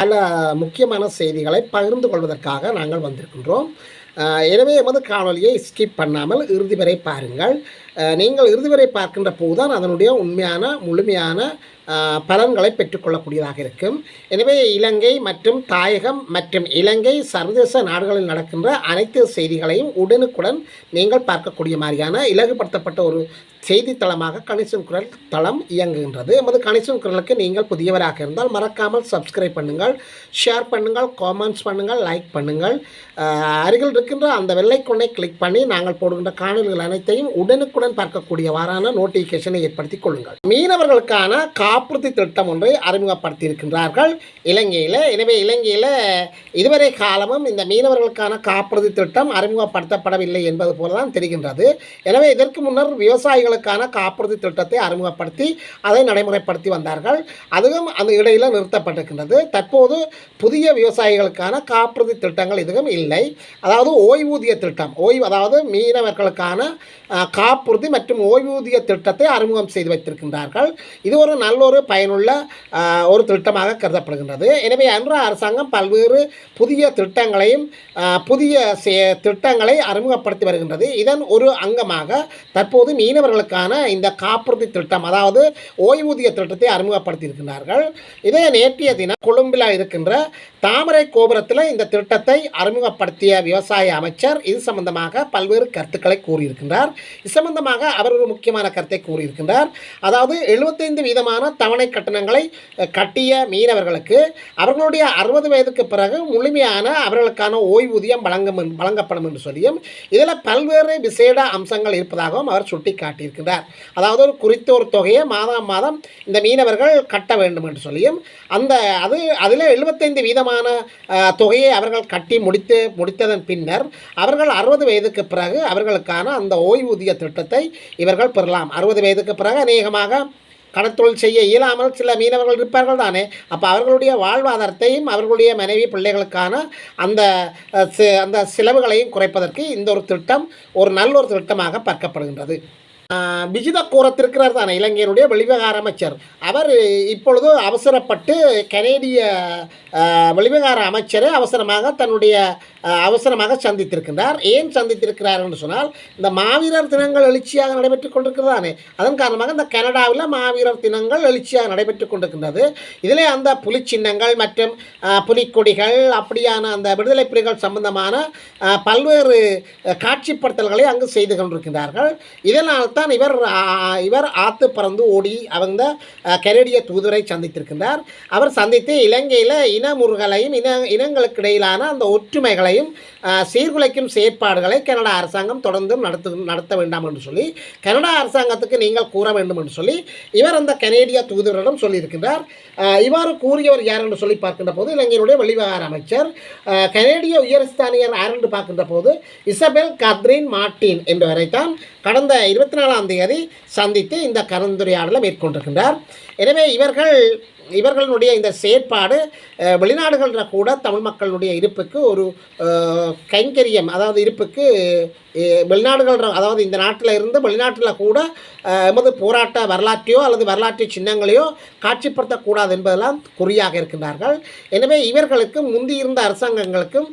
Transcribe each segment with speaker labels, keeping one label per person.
Speaker 1: பல முக்கியமான செய்திகளை பகிர்ந்து கொள்வதற்காக நாங்கள் வந்திருக்கின்றோம். எனவே எமது காணொலியை ஸ்கிப் பண்ணாமல் இறுதி வரை பாருங்கள். நீங்கள் இறுதி வரை பார்க்கின்ற போதுதான் அதனுடைய உண்மையான முழுமையான பலன்களை பெற்றுக்கொள்ளக்கூடியதாக இருக்கும். எனவே இலங்கை மற்றும் தாயகம் மற்றும் இலங்கை சர்வதேச நாடுகளில் நடக்கின்ற அனைத்து செய்திகளையும் உடனுக்குடன் நீங்கள் பார்க்கக்கூடிய மாதிரியான இலகுபடுத்தப்பட்ட ஒரு செய்தித்தளமாக கணிசன் குரல் தளம் இயங்குகின்றது. எமது கணிசன் குரலுக்கு நீங்கள் புதியவராக இருந்தால் மறக்காமல் சப்ஸ்கிரைப் பண்ணுங்கள் ஷேர் பண்ணுங்கள் காமெண்ட்ஸ் பண்ணுங்கள் லைக் பண்ணுங்கள். அருகில் இருக்கின்ற அந்த வெள்ளைக்கொண்டை கிளிக் பண்ணி நாங்கள் போடுகின்ற காணொலிகள் அனைத்தையும் உடனுக்குடன் பார்க்கக்கூடியவாறான நோட்டிஃபிகேஷனை ஏற்படுத்திக் கொள்ளுங்கள். மீனவர்களுக்கான காப்புறுதி திட்டம் ஒன்றை அறிமுகப்படுத்தி இருக்கின்றார்கள் இலங்கையில் எனவே இலங்கையில் இதுவரை காலமும் இந்த மீனவர்களுக்கான காப்புறுதி திட்டம் அறிமுகப்படுத்தப்படவில்லை என்பது போல தான் தெரிகின்றது. எனவே இதற்கு முன்னர் விவசாயிகளுக்கான காப்புறுதி திட்டத்தை அறிமுகப்படுத்தி அதை நடைமுறைப்படுத்தி வந்தார்கள். அதுவும் அந்த இடையில் நிறுத்தப்பட்டிருக்கின்றது. தற்போது புதிய விவசாயிகளுக்கான காப்புறுதி திட்டங்கள் எதுவும் இல்லை. அதாவது ஓய்வூதிய திட்டம் ஓய்வு அதாவது மீனவர்களுக்கான காப்பு காப்புறுதி மற்றும் ஓய்வூதிய திட்டத்தை அறிமுகம் செய்து வைத்திருக்கின்றார்கள். இது ஒரு நல்ல ஒரு பயனுள்ள ஒரு திட்டமாக கருதப்படுகின்றது. எனவே அன்று அரசாங்கம் பல்வேறு புதிய திட்டங்களையும் புதிய சே- திட்டங்களை அறிமுகப்படுத்தி வருகின்றது. இதன் ஒரு அங்கமாக தற்போது மீனவர்களுக்கான இந்த காப்புறுதி திட்டம் அதாவது ஓய்வூதிய திட்டத்தை அறிமுகப்படுத்தி இருக்கின்றார்கள். இதே நேற்றைய தினம் கொழும்பில் இருக்கின்ற தாமரை கோபுரத்தில் இந்த திட்டத்தை அறிமுகப்படுத்திய விவசாய அமைச்சர் இது சம்பந்தமாக பல்வேறு கருத்துக்களை கூறியிருக்கின்றார். இது சம்பந்தமாக அவர் ஒரு முக்கியமான கருத்தை கூறியிருக்கின்றார். அதாவது எழுபத்தைந்து வீதமான தவணை கட்டணங்களை கட்டிய மீனவர்களுக்கு அவர்களுடைய அறுபது வயதுக்கு பிறகு முழுமையான அவர்களுக்கான ஓய்வூதியம் வழங்க வழங்கப்படும் என்று சொல்லியும் இதில் பல்வேறு விசேட அம்சங்கள் இருப்பதாகவும் அவர் சுட்டி காட்டியிருக்கிறார் அதாவது ஒரு குறித்த ஒரு தொகையை மாதம் மாதம் இந்த மீனவர்கள் கட்ட வேண்டும் என்று சொல்லியும் அந்த அது அதில் எழுபத்தைந்து வீதமான தொகையை அவர்கள் கட்டி முடித்து முடித்ததன் பின்னர் அவர்கள் அறுபது வயதுக்கு பிறகு அவர்களுக்கான அந்த ஓய்வூதிய திட்டத்தை இவர்கள் பெறலாம். அறுபது வயதுக்கு பிறகு அநேகமாக கடத்தொழில் செய்ய இயலாமல் சில மீனவர்கள் இருப்பார்கள் தானே? அப்போ அவர்களுடைய வாழ்வாதாரத்தையும் அவர்களுடைய மனைவி பிள்ளைகளுக்கான அந்த அந்த செலவுகளையும் குறைப்பதற்கு இந்த ஒரு திட்டம் ஒரு நல்ல ஒரு திட்டமாக பார்க்கப்படுகின்றது. விஜித கோரத்திருக்கிறார் தானே இலங்கையினுடைய வெளிவிவகார அமைச்சர். அவர் இப்பொழுது அவசரப்பட்டு கனேடிய வெளிவகார வெளிவிவகார அமைச்சரை அவசரமாக தன்னுடைய அவசரமாக சந்தித்திருக்கின்றார். ஏன் சந்தித்திருக்கிறார் என்று சொன்னால் இந்த மாவீரர் தினங்கள் எழுச்சியாக நடைபெற்றுக் கொண்டிருக்கிறதானே. அதன் காரணமாக இந்த கனடாவில் மாவீரர் தினங்கள் எழுச்சியாக நடைபெற்றுக் கொண்டிருக்கின்றது. இதிலே அந்த புலிச்சின்னங்கள் மற்றும் புலிக்கொடிகள் அப்படியான அந்த விடுதலை புலிகள் சம்பந்தமான பல்வேறு காட்சிப்படுத்தல்களை அங்கு செய்து கொண்டிருக்கின்றார்கள். இதனால் தான் இவர் இவர் ஆத்து பறந்து ஓடி அவங்க கனடிய தூதுவரை சந்தித்திருக்கின்றார். அவர் சந்தித்து இலங்கையில் இன முருகலையும் இன இனங்களுக்கு இடையிலான அந்த ஒற்றுமைகளை ஆஹ், சீர்குலைக்கும் செயற்பாடுகளை கனடா அரசாங்கம் தொடர்ந்து நடத்து நடத்த வேண்டாம் என்று சொல்லி கனடா அரசாங்கத்துக்கு நீங்கள் கூற வேண்டும் என்று சொல்லி இவர் அந்த கனேடிய தூதுவரிடம் சொல்லியிருக்கின்றார். இவ்வாறு கூறியவர் யார் என்று சொல்லி பார்க்கின்ற போது இலங்கையினுடைய வெளிவிவகார அமைச்சர் கனேடிய உயர்ஸ்தானியர் யார் என்று பார்க்கின்ற போது இசபெல் கத்ரின் மார்டின் என்பவரைத்தான் கடந்த இருபத்தி நாலாம் தேதி சந்தித்து இந்த கலந்துரையாடலை மேற்கொண்டிருக்கின்றார். எனவே இவர்கள் இவர்களுடைய இந்த செயற்பாடு வெளிநாடுகளில் கூட தமிழ் மக்களுடைய இருப்புக்கு ஒரு கைங்கரியம். அதாவது இருப்புக்கு வெளிநாடுகள் அதாவது இந்த நாட்டில் இருந்து வெளிநாட்டில் கூட எமது போராட்ட வரலாற்றையோ அல்லது வரலாற்று சின்னங்களையோ காட்சிப்படுத்தக்கூடாது என்பதெல்லாம் குறியாக இருக்கின்றார்கள். எனவே இவர்களுக்கும் முந்தி இருந்த அரசாங்கங்களுக்கும்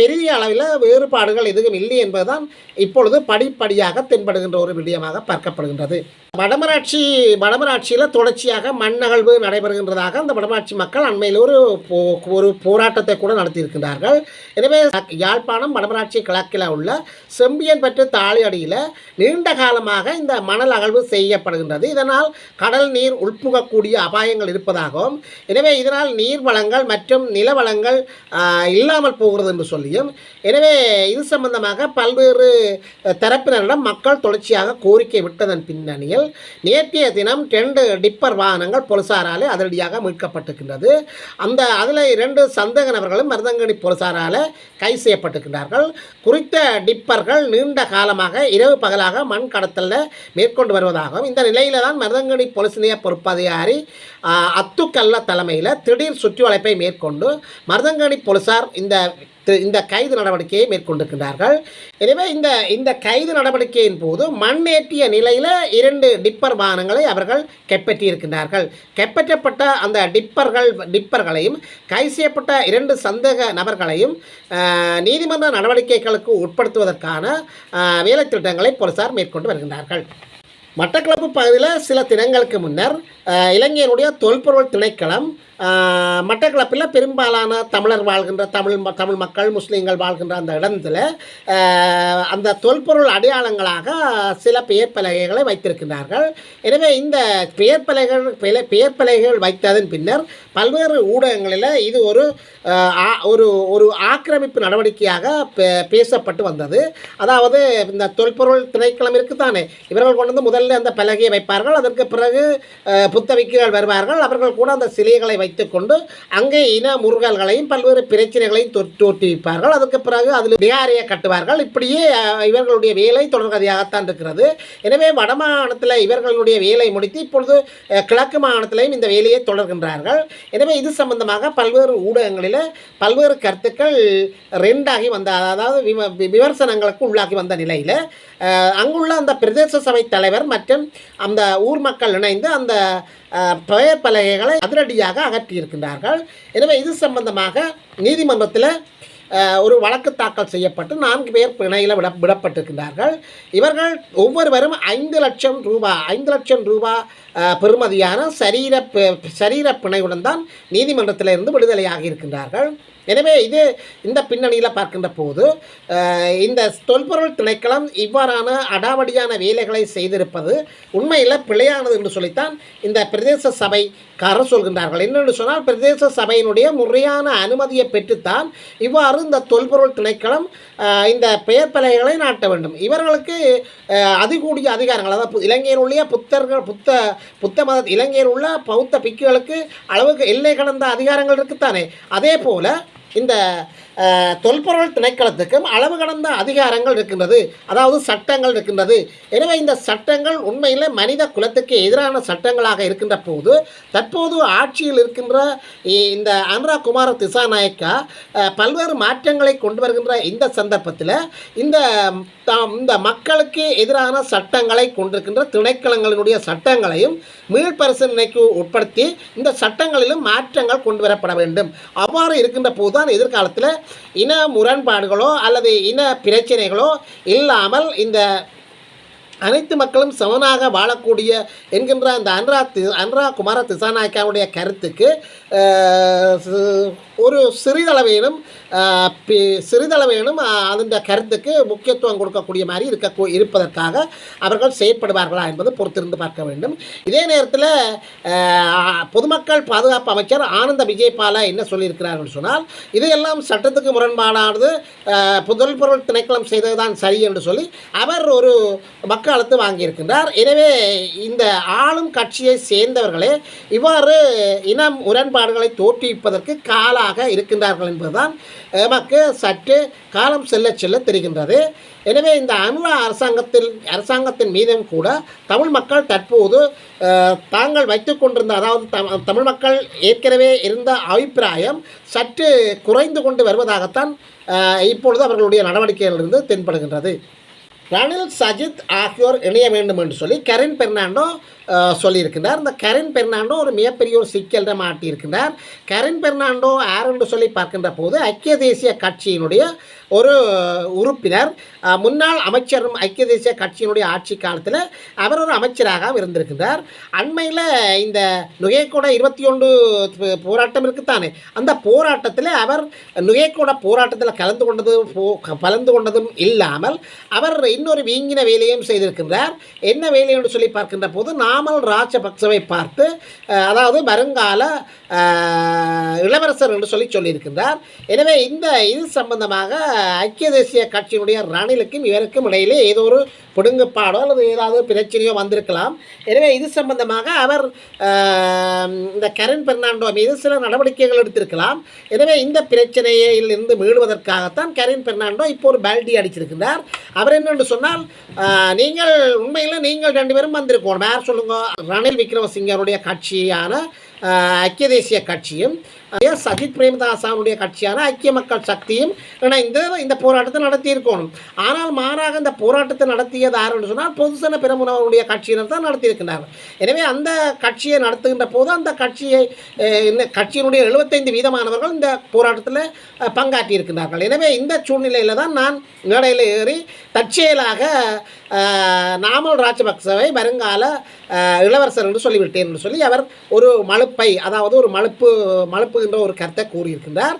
Speaker 1: பெரிய அளவில் வேறுபாடுகள் எதுவும் இல்லை என்பதுதான் இப்பொழுது படிப்படியாக தென்படுகின்ற ஒரு விடயமாக பார்க்கப்படுகின்றது. வடமராட்சி வடமராட்சியில் தொடர்ச்சியாக மண்ணகழ்வு நடைபெறுகின்றதாக அந்த வடமாட்சி மக்கள் அண்மையில் ஒரு போ- ஒரு போராட்டத்தை கூட நடத்தியிருக்கின்றார்கள். எனவே யாழ்ப்பாணம் வடமராட்சி கிழக்கில் உள்ள செம்பியன் பெற்று தாளியடியில் நீண்ட காலமாக இந்த மணல் அகழ்வு செய்யப்படுகின்றது. இதனால் கடல் நீர் உட்புகக்கூடிய அபாயங்கள் இருப்பதாகவும் எனவே இதனால் நீர் வளங்கள் மற்றும் நில வளங்கள் இல்லாமல் போகிறது என்று சொல்லியும் எனவே இது சம்பந்தமாக பல்வேறு தரப்பினரிடம் மக்கள் தொடர்ச்சியாக கோரிக்கை விட்டதன் பின்னணியில் நேற்றைய தினம் ரெண்டு டிப்பர் வாகனங்கள் போலீசாராலே அதிரடியாக மீட்கப்பட்டிருக்கின்றது. அந்த அதில் இரண்டு சந்தேக நபர்களும் மருதங்கடி போலீசாரால் கைது செய்யப்பட்டிருக்கிறார்கள் குறித்த டிப்பர்கள் நீண்ட காலமாக இரவு பகலாக மண் கடத்தலில் மேற்கொண்டு வருவதாகவும் இந்த நிலையில் தான் மருதங்கடி போலீஸ் நிலைய பொறுப்பதிகாரி அத்துக்கல்ல தலைமையில் திடீர் சுற்றி வளைப்பை மேற்கொண்டு மருதங்கடி போலீசார் இந்த இந்த கைது நடவடிக்கையை மேற்கொண்டிருக்கின்றார்கள். எனவே இந்த இந்த கைது நடவடிக்கையின் போது மண்ணேற்றிய நிலையில் இரண்டு டிப்பர் வாகனங்களை அவர்கள் கைப்பற்றியிருக்கின்றார்கள். கைப்பற்றப்பட்ட அந்த டிப்பர்கள் டிப்பர்களையும் கை செய்யப்பட்ட இரண்டு சந்தேக நபர்களையும் நீதிமன்ற நடவடிக்கைகளுக்கு உட்படுத்துவதற்கான வேலைத்திட்டங்களை வேலை திட்டங்களை போலீசார் மேற்கொண்டு வருகின்றார்கள். மட்டக்களப்பு பகுதியில் சில தினங்களுக்கு முன்னர் இலங்கையினுடைய தொல்பொருள் திணைக்களம் மட்டக்களப்பில் பெரும்பாலான தமிழர் வாழ்கின்ற தமிழ் ம- தமிழ் மக்கள் முஸ்லீம்கள் வாழ்கின்ற அந்த இடத்துல அந்த தொல்பொருள் அடையாளங்களாக சில பெயர் பலகைகளை வைத்திருக்கின்றார்கள். எனவே இந்த பெயர் பலகைகள் பெயர் பலகைகள் வைத்ததன் பின்னர் பல்வேறு ஊடகங்களில் இது ஒரு ஆ- ஒரு ஒரு ஆக்கிரமிப்பு நடவடிக்கையாக பே- பேசப்பட்டு வந்தது. அதாவது இந்த தொல்பொருள் திணைக்களம் இருக்குதானே? இவர்கள் கொண்டு வந்து முதல்ல அந்த பலகையை வைப்பார்கள் அதற்கு பிறகு அஹ், புத்தவிக்குகள் வருவார்கள் அவர்கள் கூட அந்த சிலைகளை வைத்துக்கொண்டு அங்கே இன முருகல்களையும் பல்வேறு பிரச்சனைகளையும் தொ- தோற்றுவிப்பார்கள். அதுக்கு பிறகு அதில் விகாரியை கட்டுவார்கள். இப்படியே இவர்களுடைய வேலை தொடர்கதையாகத்தான் இருக்கிறது. எனவே வடமாகாணத்தில் இவர்களுடைய வேலை முடித்து இப்பொழுது கிழக்கு மாகாணத்திலையும் இந்த வேலையை தொடர்கின்றார்கள். எனவே இது சம்பந்தமாக பல்வேறு ஊடகங்களில் பல்வேறு கருத்துக்கள் ரெண்டாகி வந்த அதாவது விம வி- விமர்சனங்களுக்கு உள்ளாகி வந்த நிலையில் அங்குள்ள அந்த பிரதேச சபை தலைவர் மற்றும் அந்த ஊர் மக்கள் இணைந்து அந்த பெயர் பலகைகளை அதிரடியாக அகற்றியிருக்கின்றார்கள். எனவே இது சம்பந்தமாக நீதிமன்றத்தில் ஒரு வழக்கு தாக்கல் செய்யப்பட்டு நான்கு பேர் பிணையில் விட விடப்பட்டிருக்கின்றார்கள். இவர்கள் ஒவ்வொருவரும் ஐந்து லட்சம் ரூபாய் ஐந்து லட்சம் ரூபாய் பெறுமதியான சரீர பி- சரீர பிணையுடன் தான் நீதிமன்றத்தில் இருந்து விடுதலையாகி இருக்கின்றார்கள். எனவே இது இந்த பின்னணியில் பார்க்கின்ற போது இந்த தொல்பொருள் திணைக்களம் இவ்வாறான அடாவடியான வேலைகளை செய்திருப்பது உண்மையில் பிழையானது என்று சொல்லித்தான் இந்த பிரதேச சபைக்காரர் சொல்கின்றார்கள். என்னென்று சொன்னால் பிரதேச சபையினுடைய முறையான அனுமதியை பெற்றுத்தான் இவ்வாறு இந்த தொல்பொருள் திணைக்களம் இந்த பெயர் பலகைகளை நாட்ட வேண்டும். இவர்களுக்கு அதிகூடிய அதிகாரங்கள் அதாவது பு- புத்தர்கள் புத்த புத்த மத இலங்கையில் உள்ள பௌத்த பிக்குகளுக்கு அளவுக்கு எல்லை கடந்த அதிகாரங்கள் இருக்குத்தானே? அதே போல் இந்த தொல்பொருள் திணைக்களத்துக்கும் அளவு கடந்த அதிகாரங்கள் இருக்கின்றது. அதாவது சட்டங்கள் இருக்கின்றது. எனவே இந்த சட்டங்கள் உண்மையில் மனித குலத்துக்கு எதிரான சட்டங்களாக இருக்கின்ற போது தற்போது ஆட்சியில் இருக்கின்ற இந்த அனுரா குமார திசாநாயக்கா பல்வேறு மாற்றங்களை கொண்டு வருகின்ற இந்த சந்தர்ப்பத்தில் இந்த தாம் இந்த மக்களுக்கு எதிரான சட்டங்களை கொண்டிருக்கின்ற திணைக்களங்களினுடைய சட்டங்களையும் மீள்பரிசீலனைக்கு உட்படுத்தி இந்த சட்டங்களிலும் மாற்றங்கள் கொண்டு வரப்பட வேண்டும். அவ்வாறு இருக்கின்ற போதுதான் எதிர்காலத்தில் இன முரண்பாடுகளோ அல்லது இன பிரச்சனைகளோ இல்லாமல் இந்த அனைத்து மக்களும் சமனாக வாழக்கூடிய என்கின்ற அந்த அன்ரா தி அன்ரா குமார திசாநாயக்காவுடைய கருத்துக்கு ஒரு சிறிதளவேனும் பி- சிறிதளவேனும் அதன் கருத்துக்கு முக்கியத்துவம் கொடுக்கக்கூடிய மாதிரி இருக்க இருப்பதற்காக அவர்கள் செயற்படுவார்களா என்பது பொறுத்திருந்து பார்க்க வேண்டும். இதே நேரத்தில் பொதுமக்கள் பாதுகாப்பு அமைச்சர் ஆனந்த விஜயபால என்ன சொல்லியிருக்கிறார்கள் சொன்னால் இதையெல்லாம் சட்டத்துக்கு முரண்பாடானது புதல் பொருள் திணைக்களம் செய்ததுதான் சரி என்று சொல்லி அவர் ஒரு மக்கள் வக்காலத்து வாங்கியிருக்கின்றார். எனவே இந்த ஆளும் கட்சியை சேர்ந்தவர்களே இவ்வாறு இனம் முரண்பாடுகளை தோற்றுவிப்பதற்கு காலாக இருக்கின்றார்கள் என்பதுதான் எமக்கு சற்று காலம் செல்ல செல்ல தெரிகின்றது. எனவே இந்த அனுரா அரசாங்கத்தில் அரசாங்கத்தின் மீதும் கூட தமிழ் மக்கள் தற்போது தாங்கள் வைத்து கொண்டிருந்த அதாவது தமிழ் மக்கள் ஏற்கனவே இருந்த அபிப்பிராயம் சற்று குறைந்து கொண்டு வருவதாகத்தான் இப்பொழுது அவர்களுடைய நடவடிக்கைகளிலிருந்து தென்படுகின்றது. ரணில் சஜித் ஆகியோர் இணைய வேண்டும் என்று சொல்லி கரின் பெர்னாண்டோ சொல்லியிருக்கின்றார். சொல்லியிருக்கிறார் இந்த கரின் பெர்னாண்டோ ஒரு மிகப்பெரிய ஒரு சிக்கலிடம் மாட்டியிருக்கிறார் கரின் பெர்னாண்டோ யார் என்று சொல்லி பார்க்கின்ற போது ஐக்கிய தேசிய கட்சியினுடைய ஒரு உறுப்பினர் முன்னாள் அமைச்சரும் ஐக்கிய தேசிய கட்சியினுடைய ஆட்சி காலத்தில் அவர் ஒரு அமைச்சராக இருந்திருக்கிறார் அண்மையில் இந்த நுகையக்கூட இருபத்தி ஒன்று போராட்டம் இருக்குத்தானே? அந்த போராட்டத்தில் அவர் நுகையக்கூட போராட்டத்தில் கலந்து கொண்டது போ- கலந்து கொண்டதும் இல்லாமல் அவர் இன்னொரு வீங்கின வேலையும் செய்திருக்கின்றார். என்ன வேலை என்று சொல்லி பார்க்கின்ற போது நாமல் ராஜபக்சவை பார்த்து அதாவது வருங்கால இளவரசர் என்று சொல்லி சொல்லியிருக்கின்றார். எனவே இந்த இது சம்பந்தமாக ஐக்கிய தேசிய கட்சியினுடைய ரணிலுக்கும் இவருக்கும் இடையிலே ஏதோ ஒரு பிடுங்குப்பாடோ அல்லது ஏதாவது பிரச்சனையோ வந்திருக்கலாம். எனவே இது சம்பந்தமாக அவர் இந்த கரண் பெர்னாண்டோ மீது சில நடவடிக்கைகள் எடுத்திருக்கலாம். எனவே இந்த பிரச்சனையிலிருந்து மீளுவதற்காகத்தான் கரின் பெர்னாண்டோ இப்போ ஒரு பேல்டி அடிச்சிருக்கிறார். அவர் என்னென்று சொன்னால் நீங்கள் உண்மையில் நீங்கள் ரெண்டு பேரும் வந்திருக்கணும் யார் சொல்லுங்க. ரணில் விக்ரமசிங்கருடைய கட்சியான ஐக்கிய தேசிய கட்சியும் சஜித் பிரேமதாசாவுடைய கட்சியான ஐக்கிய மக்கள் சக்தியும் இணைந்து இந்த போராட்டத்தை நடத்தியிருக்கணும். ஆனால் மாறாக இந்த போராட்டத்தை நடத்தியது யாருன்னு சொன்னால் பொதுசன பெருமுனவருடைய கட்சியினர் தான் நடத்தியிருக்கிறார்கள். எனவே அந்த கட்சியை நடத்துகின்ற போது அந்த கட்சியை இந்த கட்சியினுடைய எழுபத்தைந்து வீதமானவர்கள் இந்த போராட்டத்தில் பங்காற்றியிருக்கின்றார்கள் பங்காற்றியிருக்கிறார்கள். எனவே இந்த சூழ்நிலையில் தான் நான் மேடையில் ஏறி தற்செயலாக நாமல் ராஜபக்சவை வருங்கால இளவரசர் என்று சொல்லிவிட்டேன் என்று சொல்லி அவர் ஒரு மழுப்பை அதாவது ஒரு மழுப்பு என்ற ஒரு கருத்தை கூறியிருக்கின்றார்.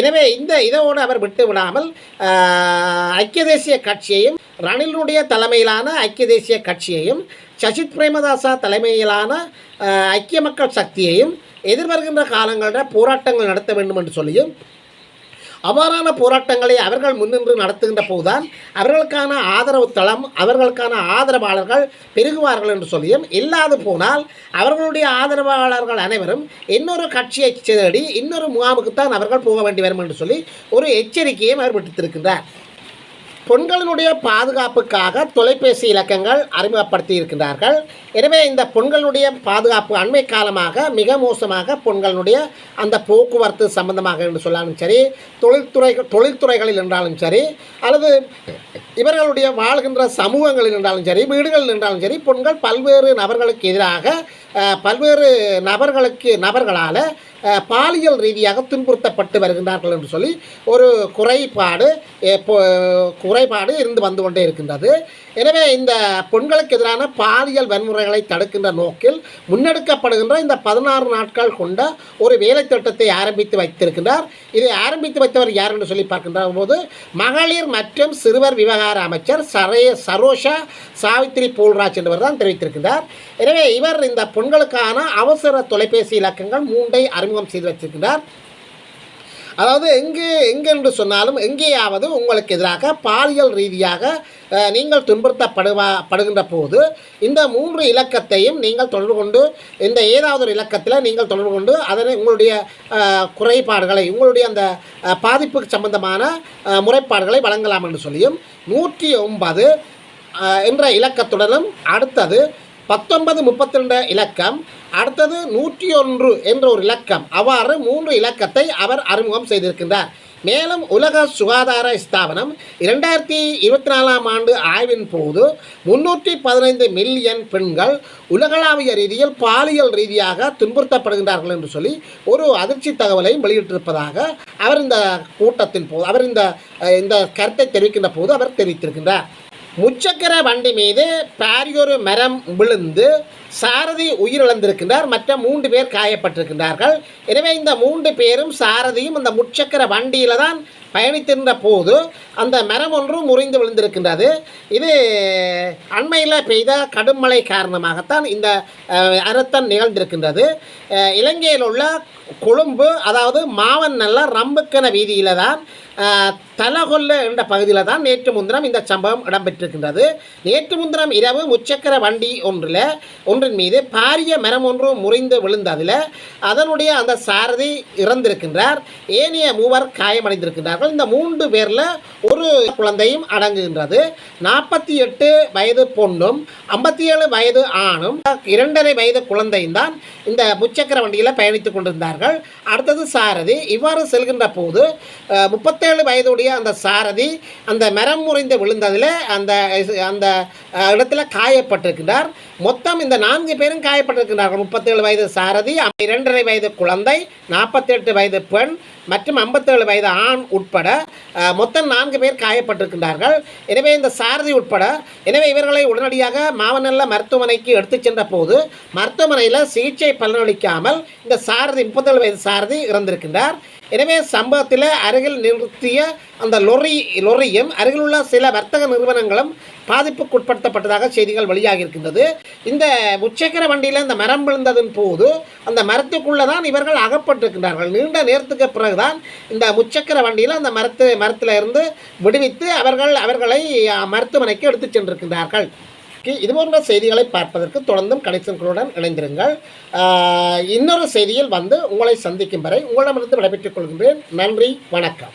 Speaker 1: எனவே இந்த இதோடு அவர் விட்டு விடாமல் ஐக்கிய தேசிய கட்சியையும் ரணிலுடைய தலைமையிலான ஐக்கிய தேசிய கட்சியையும் சசித் பிரேமதாசா தலைமையிலான ஐக்கிய மக்கள் சக்தியையும் எதிர்வருகின்ற காலங்களில் போராட்டங்கள் நடத்த வேண்டும் என்று சொல்லியும் அவ்வாறான போராட்டங்களை அவர்கள் முன்னின்று நடத்துகின்ற போதுதான் அவர்களுக்கான ஆதரவு தளம் அவர்களுக்கான ஆதரவாளர்கள் பெருகுவார்கள் என்று சொல்லியும் இல்லாது போனால் அவர்களுடைய ஆதரவாளர்கள் அனைவரும் இன்னொரு கட்சியை தேடி இன்னொரு முகாமுக்குத்தான் அவர்கள் போக வேண்டி வரும் என்று சொல்லி ஒரு எச்சரிக்கையை அவர் விடுத்திருக்கின்றார். பெண்களினுடைய பாதுகாப்புக்காக தொலைபேசி இலக்கங்கள் அறிமுகப்படுத்தி இருக்கின்றார்கள் எனவே இந்த பெண்களுடைய பாதுகாப்பு அண்மை காலமாக மிக மோசமாக பெண்களுடைய அந்த போக்குவரத்து சம்பந்தமாக என்று சொன்னாலும் சரி தொழில்துறை தொழில்துறைகளில் என்றாலும் சரி அல்லது இவர்களுடைய வாழ்கின்ற சமூகங்களில் என்றாலும் சரி வீடுகளில் என்றாலும் சரி பெண்கள் பல்வேறு நபர்களுக்கு எதிராக பல்வேறு நபர்களுக்கு நபர்களால் பாலியல் ரீதியாக துன்புறுத்தப்பட்டு வருகின்றார்கள் என்று சொல்லி ஒரு குறைபாடு குறைபாடு இருந்து வந்து கொண்டே இருக்கின்றது. எனவே இந்த பெண்களுக்கு எதிரான பாலியல் வன்முறைகளை தடுக்கின்ற நோக்கில் முன்னெடுக்கப்படுகின்ற இந்த பதினாறு நாட்கள் கொண்ட ஒரு வேலை திட்டத்தை ஆரம்பித்து வைத்திருக்கின்றார். இதை ஆரம்பித்து வைத்தவர் யார் என்று சொல்லி பார்க்கின்ற போது மகளிர் மற்றும் சிறுவர் விவகார அமைச்சர் சரே சரோஷா சாவித்ரி போல்ராஜ் என்பவர் தான் தெரிவித்திருக்கின்றார். எனவே இவர் இந்த பெண்களுக்கான அவசர தொலைபேசி இலக்கங்கள் மூன்றை அறிமுகம் செய்து வச்சிருக்கின்றார் அதாவது எங்கே எங்கென்று சொன்னாலும் எங்கேயாவது உங்களுக்கு எதிராக பாலியல் ரீதியாக நீங்கள் துன்புறுத்தப்படுவா படுகின்ற போது இந்த மூன்று இலக்கத்தையும் நீங்கள் தொடர்பு கொண்டு இந்த ஏதாவது ஒரு இலக்கத்தில் நீங்கள் தொடர்பு கொண்டு அதனை உங்களுடைய குறைபாடுகளை உங்களுடைய அந்த பாதிப்புக்கு சம்பந்தமான முறைப்பாடுகளை வழங்கலாம் என்று சொல்லியும் நூற்றி ஒன்பது என்ற இலக்கத்துடனும் அடுத்தது பத்தொன்பது முப்பத்தி ரெண்டு இலக்கம் அடுத்தது நூற்றி ஒன்று என்ற ஒரு இலக்கம். அவ்வாறு மூன்று இலக்கத்தை அவர் அறிமுகம் செய்திருக்கின்றார். மேலும் உலக சுகாதார ஸ்தாபனம் இரண்டாயிரத்தி இருபத்தி நாலாம் ஆண்டு ஆய்வின் போது முன்னூற்றி பதினைந்து மில்லியன் பெண்கள் உலகளாவிய ரீதியில் பாலியல் ரீதியாக துன்புறுத்தப்படுகின்றார்கள் என்று சொல்லி ஒரு அதிர்ச்சி தகவலையும் வெளியிட்டிருப்பதாக அவர் இந்த கூட்டத்தின் போது அவர் இந்த இந்த கருத்தை தெரிவிக்கின்ற போது அவர் தெரிவித்திருக்கின்றார். முச்சக்கர வண்டி மீது பாரியொரு மரம் விழுந்து சாரதி உயிரிழந்திருக்கின்றார். மற்ற மூன்று பேர் காயப்பட்டிருக்கின்றார்கள். எனவே இந்த மூன்று பேரும் சாரதியும் அந்த முச்சக்கர வண்டியில் தான் பயணித்திருந்த போது அந்த மரம் ஒன்று முறிந்து விழுந்திருக்கின்றது. இது அண்மையில் பெய்த கடும் மழை காரணமாகத்தான் இந்த அறுத்தம் நிகழ்ந்திருக்கின்றது. இலங்கையில் உள்ள கொழும்பு அதாவது மாவன் நல்ல ரம்புக்கன வீதியில் தான் தலகொல்ல என்ற பகுதியில் தான் நேற்று முன்தினம் இந்த சம்பவம் இடம்பெற்றிருக்கின்றது. நேற்று முன்தினம் இரவு முச்சக்கர வண்டி ஒன்றில் ஒன்றின் மீது பாரிய மரம் ஒன்று முறிந்து விழுந்ததில் அதனுடைய அந்த சாரதி இறந்திருக்கின்றார். ஏனைய மூவர் காயமடைந்திருக்கின்றார்கள். இந்த மூன்று பேரில் ஒரு குழந்தையும் அடங்குகின்றது. நாற்பத்தி எட்டு வயது பொண்ணும் ஐம்பத்தி ஏழு வயது ஆணும் இரண்டரை வயது குழந்தையும் தான் இந்த முச்சக்கர வண்டியில் பயணித்துக் கொண்டிருந்தார்கள். கொண்டிருக்கிறார்கள் அடுத்தது சாரதி. இவ்வாறு செல்கின்ற போது முப்பத்தேழு வயதுடைய அந்த சாரதி அந்த மரம் முறிந்து விழுந்ததில் அந்த அந்த இடத்துல காயப்பட்டிருக்கின்றார். மொத்தம் இந்த நான்கு பேரும் காயப்பட்டிருக்கின்றார்கள். முப்பத்தேழு வயது சாரதி இரண்டரை வயது குழந்தை நாற்பத்தெட்டு வயது பெண் மற்றும் ஐம்பத்தேழு வயது ஆண் உட்பட மொத்தம் நான்கு பேர் காயப்பட்டிருக்கின்றார்கள். எனவே இந்த சாரதி உட்பட எனவே இவர்களை உடனடியாக மாவனல்ல மருத்துவமனைக்கு எடுத்துச் சென்ற போது மருத்துவமனையில் சிகிச்சை பலனளிக்காமல் இந்த சாரதி முப்பத்தேழு வயது சாரதி இறந்திருக்கின்றார். எனவே சம்பவத்தில் அருகில் நிறுத்திய அந்த லொரி லொரியும் அருகில் உள்ள சில வர்த்தக நிறுவனங்களும் பாதிப்புக்குட்படுத்தப்பட்டதாக செய்திகள் வெளியாகி இருக்கின்றது இந்த முச்சக்கர வண்டியில் இந்த மரம் விழுந்ததன் போது அந்த மரத்துக்குள்ளே தான் இவர்கள் அகப்பட்டிருக்கின்றார்கள். நீண்ட நேரத்துக்கு பிறகுதான் இந்த முச்சக்கர வண்டியில் அந்த மரத்து மரத்தில் இருந்து விடுவித்து அவர்கள் அவர்களை மருத்துவமனைக்கு எடுத்துச் சென்றிருக்கின்றார்கள். இது போன்ற செய்திகளை பார்ப்பதற்கு தொடர்ந்தும் கனெக்ஷன்களுடன் இணைந்திருங்கள். இன்னொரு செய்தியில் வந்து உங்களை சந்திக்கும் வரை உங்களிடமிருந்து விடைபெற்றுக் கொள்கின்றேன். நன்றி. வணக்கம்.